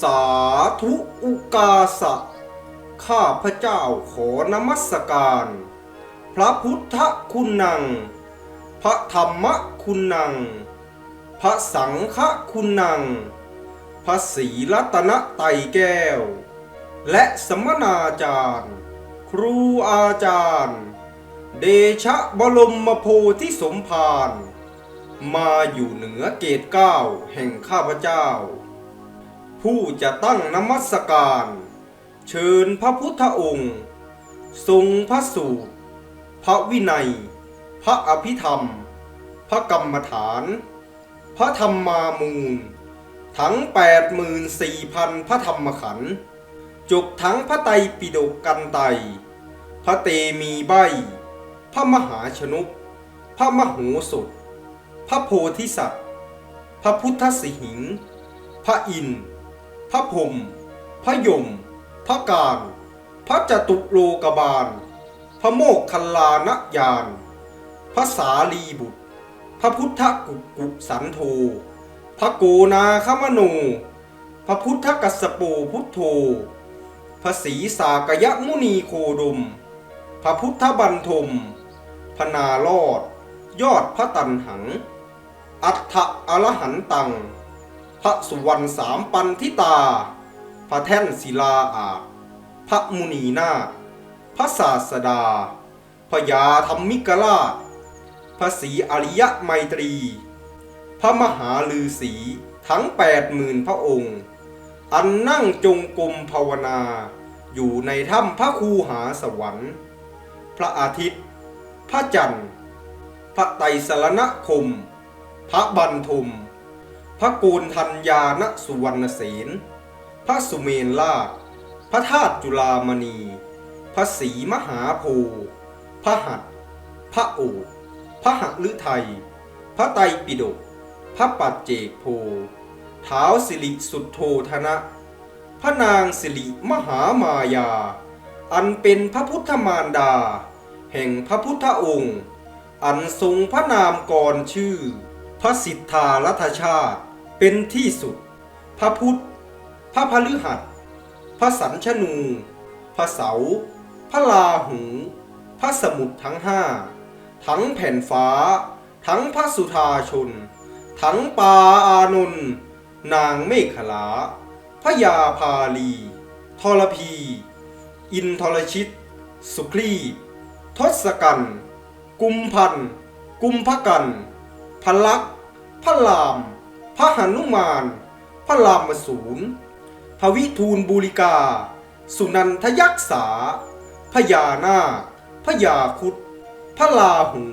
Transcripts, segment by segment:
สาธุอุกาสะ ข้าพระเจ้าขอนมัสการ พระพุทธคุณนัง พระธรรมคุณนัง พระสังฆคุณนัง พระศรีรัตนไตรแก้ว และสมณาจารย์ ครูอาจารย์ เดชะบรมโพธิสมภารมาอยู่เหนือเกตเก้าแห่งข้าพเจ้า ผู้จะตั้งนมัสการ เชิญพระพุทธองค์ ทรงพระสูตร พระวินัย พระอภิธรรม พระกรรมฐาน พระธรรมามูล ทั้ง 84,000 พระธรรมขันธ์จบทั้งพระไตรปิฎกกันไตรพระเตมีใบ พระมหาชนุกพระมโหสถ พระโพธิสัตว์ พระพุทธสิหิงค์พระอินทร์ พระพรมพระยม พระการ พระจตุโลกบาล พระโมกขัลลานยาน พระสาลีบุตร พระพุทธกุกุสันโธพระโกนาคมโน พระพุทธกัสสโปพุทโธ พระศรีสากยมุนีโคดม พระพุทธบันทม พนารอด ยอดพระตันหัง อัฏฐอรหันตัง พระสุวรรณสามปันทิตา พระแท่นศิลาอาพระมุนีนาพระศาสดา พระยาธรรมิกราชพระศรีอริยไมตรี พระมหาลือสีทั้งแปดหมื่นพระองค์ อันนั่งจงกรมภาวนา อยู่ในถ้ำพระคูหาสวรรค์ พระอาทิตย์ พระจันทร์ พระไตรสรณคม พระบันทม พระโกนธัญญาณสุวรรณเสนพระสุเมนราช พระธาตุจุลามณี พระศรีมหาโพธิ์พระหัตพระโอษพระหฤทัย พระไตรปิฎก พระปัจเจกโพท้าวสิริสุทโธธนะ พระนางสิริมหามายา อันเป็นพระพุทธมารดา แห่งพระพุทธองค์ อันทรงพระนามกรชื่อ พระสิทธารัตชาติ เป็นที่สุด พระพุทธ พระพฤหัส พระสัญชนู พระเสา พระลาหู พระสมุทรทั้งห้า ทั้งแผ่นฟ้า ทั้งพระสุธาชน ทั้งปาอานนท์นางเมขลาพระยาพาลีทรพี อินทรชิต สุคลีทศกัณฐ์กุมพันธ์กุมภกันพลักษ์พระราม พระหนุมาน พระรามสูรพระวิทูลบูริกา สุนันทยักษาพญานาคพญาคุดพระลาหู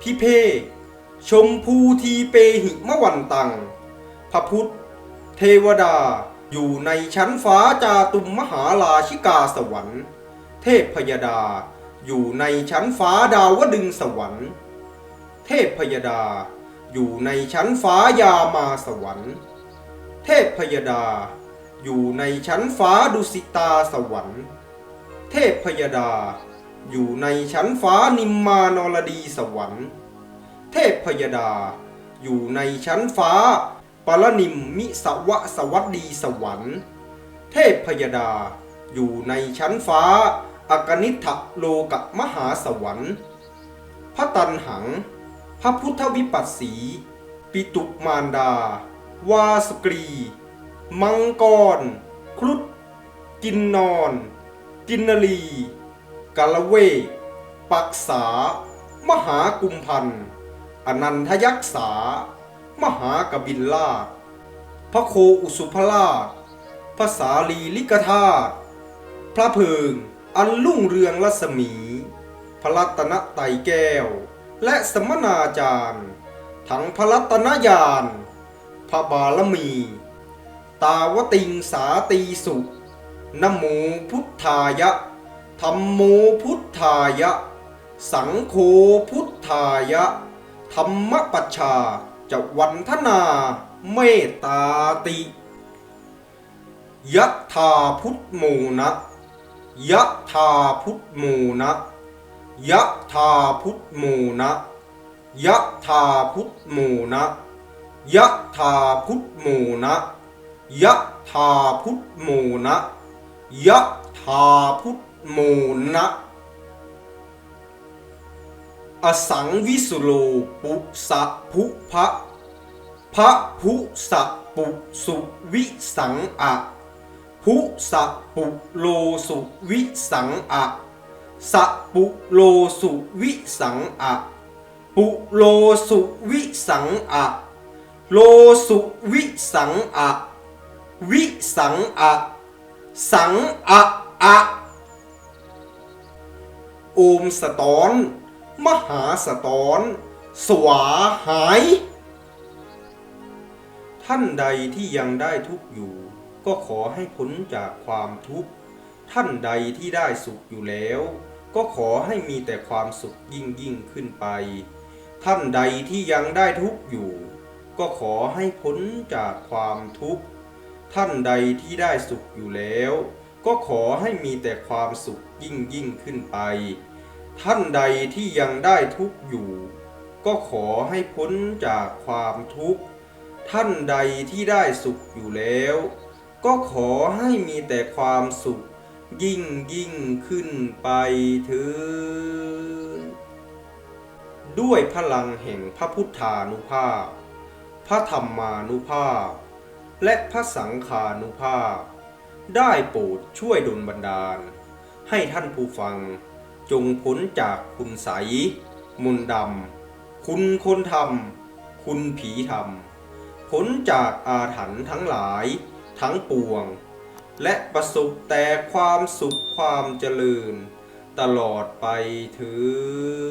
พิเภชมพูทีเปหิมะวันตัง พระพุทธ เทวดาอยู่ในชั้นฟ้าจาตุมมหาราชิกาสวรรค์ เทพพยดาอยู่ในชั้นฟ้าดาวดึงสวรรค์ เทพพยดา อยู่ในชั้นฟ้ายามาสวรรค์ เทพพยดา อยู่ในชั้นฟ้าดุสิตาสวรรค์ เทพพยดา อยู่ในชั้นฟ้านิมมานรดีสวรรค์ เทพพยดา อยู่ในชั้นฟ้าปรนิมมิสวะสวัสดีสวรรค์ เทพพยดา อยู่ในชั้นฟ้าอกนิทะโลกมหาสวรรค์พระตันหัง พระพุทธวิปัสสี ปิตุมารดา วาสกรี มังกร ครุฑกินนอน กินนลีกาละเวกปักษา มหากุมพันธ์อนันทยักษา มหากบินลาชพระโคอุสุภราชพระสาลีลิกธาตุพระเพิง อันรุ่งเรืองรัศมี พระรัตนไตรแก้ว และสมนาจารย์ ทั้งพระรัตนญาณพระบารมี ตาวติงสาตีสุนโมพุทธายะธรรมโมพุทธายะ สังโฆพุทธายะ ธรรมปัชชาจะวันทนาเมตตาติยะธาพุทธโมนะยะธาพุทธโมนะ ยะธาพุทธโมนะยะธาพุทธโมนะยะธาพุทธโมนะยะธาพุทธโมนะยะธาพุทธโมนะ อสังวิสุโลปุสะภุพะพระภุสะปุสุวิสังอะภุสะปุโลสุวิสังอะ สปุโลสุวิสังอะ ปุโลสุวิสังอะ โลสุวิสังอะ วิสังอะ สังอะอะโอมสตอน มหาสตอน สวาหาย ท่านใดที่ยังได้ทุกข์อยู่ ก็ขอให้พ้นจากความทุกข์ ท่านใดที่ได้สุขอยู่แล้ว ก็ขอให้มีแต่ความสุขยิ่งยิ่งขึ้นไป ท่านใดที่ยังได้ทุกข์อยู่ ก็ขอให้พ้นจากความทุกข์ ท่านใดที่ได้สุขอยู่แล้ว ก็ขอให้มีแต่ความสุขยิ่งยิ่งขึ้นไป ท่านใดที่ยังได้ทุกข์อยู่ ก็ขอให้พ้นจากความทุกข์ ท่านใดที่ได้สุขอยู่แล้ว ก็ขอให้มีแต่ความสุข ยิ่งยิ่งขึ้นไปถิดด้วยพลังแห่งพระพุทธานุภาพ พระธรรมานุภาพ และพระสังฆานุภาพ ได้โปรดช่วยดลบันดาล ให้ท่านผู้ฟังจงพ้นจากคุณใสมนดำ คุณคนทำคุณผีทำพ้นจากอาถรรพ์ทั้งหลายทั้งปวง และประสบแต่ความสุขความเจริญ ตลอดไปถือ